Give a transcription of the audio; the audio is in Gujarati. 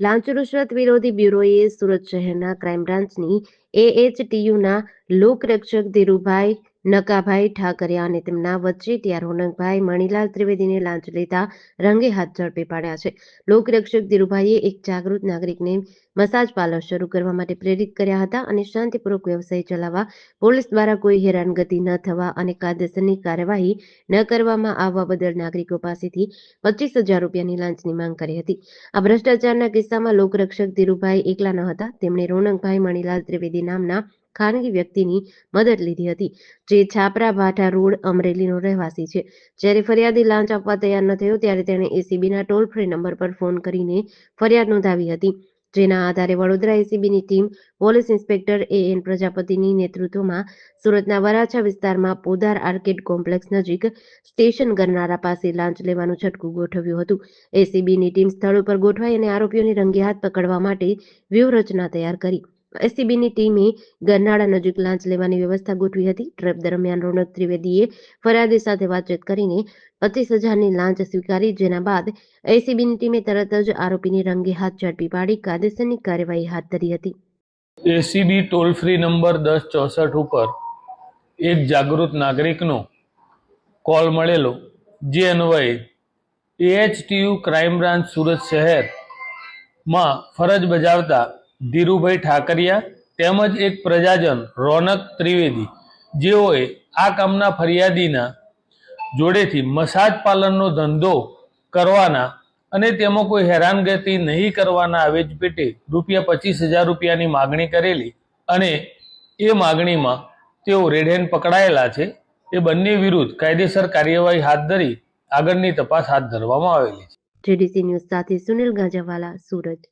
લાંચ રૂશ્વત વિરોધી બ્યુરોએ સુરત શહેરના ક્રાઇમ બ્રાન્ચની એએચટીયુના લોકરક્ષક ધીરુભાઈ નકાભાઈ ઠાકરિયા અને તેમના વચ્ચેટિયા રોનકભાઈ મણિલાલ ત્રિવેદીને લાંચ લેતા રંગે હાથ ઝડપી પાડ્યા છે. લોકરક્ષક ધીરુભાઈએ એક જાગૃત નાગરિકને મસાજ પાર્લર શરૂ કરવા માટે પ્રેરિત કર્યા હતા અને શાંતિપૂર્વક વ્યવસાય ચલાવવા, પોલીસ દ્વારા કોઈ હેરાનગતિ ન થવા અને કાયદેસરની કાર્યવાહી ન કરવામાં આવવા બદલ નાગરિકો પાસેથી પચીસ હજાર રૂપિયાની લાંચની માંગ કરી હતી. આ ભ્રષ્ટાચારના કિસ્સામાં લોકરક્ષક ધીરુભાઈ એકલા ન હતા. તેમણે રોનકભાઈ મણિલાલ ત્રિવેદી નામના ખાનગી વ્યક્તિની મદદ લીધી હતી. જે છાપરા ભાઠા રોડ અમરેલીનો રહેવાસી છે. જ્યારે ફરિયાદી લાંચ આપવા તૈયાર ન થયો ત્યારે તેણે એસીબીના ટોલ ફ્રી નંબર પર ફોન કરીને ફરિયાદ નોંધાવી હતી. જેના આધારે Vadodara એસીબીની team police inspector A N પ્રજાપતિની નેતૃત્વમાં સુરતના વરાછા વિસ્તારમાં પોદાર આર્કેડ કોમ્પ્લેક્સ નજીક સ્ટેશન ગરનારા પાસે લાંચ લેવાનું છટકું ગોઠવ્યું હતું. એસીબીની ટીમ સ્થળ ઉપર ગોઠવાઈ અને આરોપીઓને રંગે હાથ પકડવા માટે વ્યૂહરચના તૈયાર કરી. એસીબીની ટીમે ગરનાળા નજીક લાંચ લેવાની વ્યવસ્થા ગોઠવી હતી. ટ્રેપ દરમિયાન રોનક ત્રિવેદીએ ફરિયાદી સાથે વાતચીત કરીને પચીસ હજારની લાંચ સ્વીકારી, જેના બાદ એસીબીની ટીમે તરત જ આરોપીને રંગે હાથ ઝડપી પાડી, કાયદેસરની કાર્યવાહી હાથ ધરી હતી. એસીબી ટોલ ફ્રી નંબર દસ ચોસઠ ઉપર એક જાગૃત નાગરિકનો કોલ મળેલો, જે અન્વયે એએચટીયુ ક્રાઇમ બ્રાન્ચ સુરત શહેરમાં ફરજ બજાવતા ધીરુભાઈ ઠાકરિયા તેમજ એક પ્રજાજન, રોનક ત્રિવેદી. જેઓએ આ કામના ફરિયાદીના જોડેથી મસાજ પાલનનો ધંધો કરવાના અને તેમાં કોઈ હેરાનગતિ નહીં કરવાના આવેજ પેટે રૂપિયા પચીસ હજાર રૂપિયાની માગણી કરેલી અને એ માગણીમાં તેઓ રેડ પકડાયેલા છે. એ બંને વિરુદ્ધ કાયદેસર કાર્યવાહી હાથ ધરી આગળની તપાસ હાથ ધરવામાં આવેલી છે. સુનિલ ગાંજાવાલા સુરત.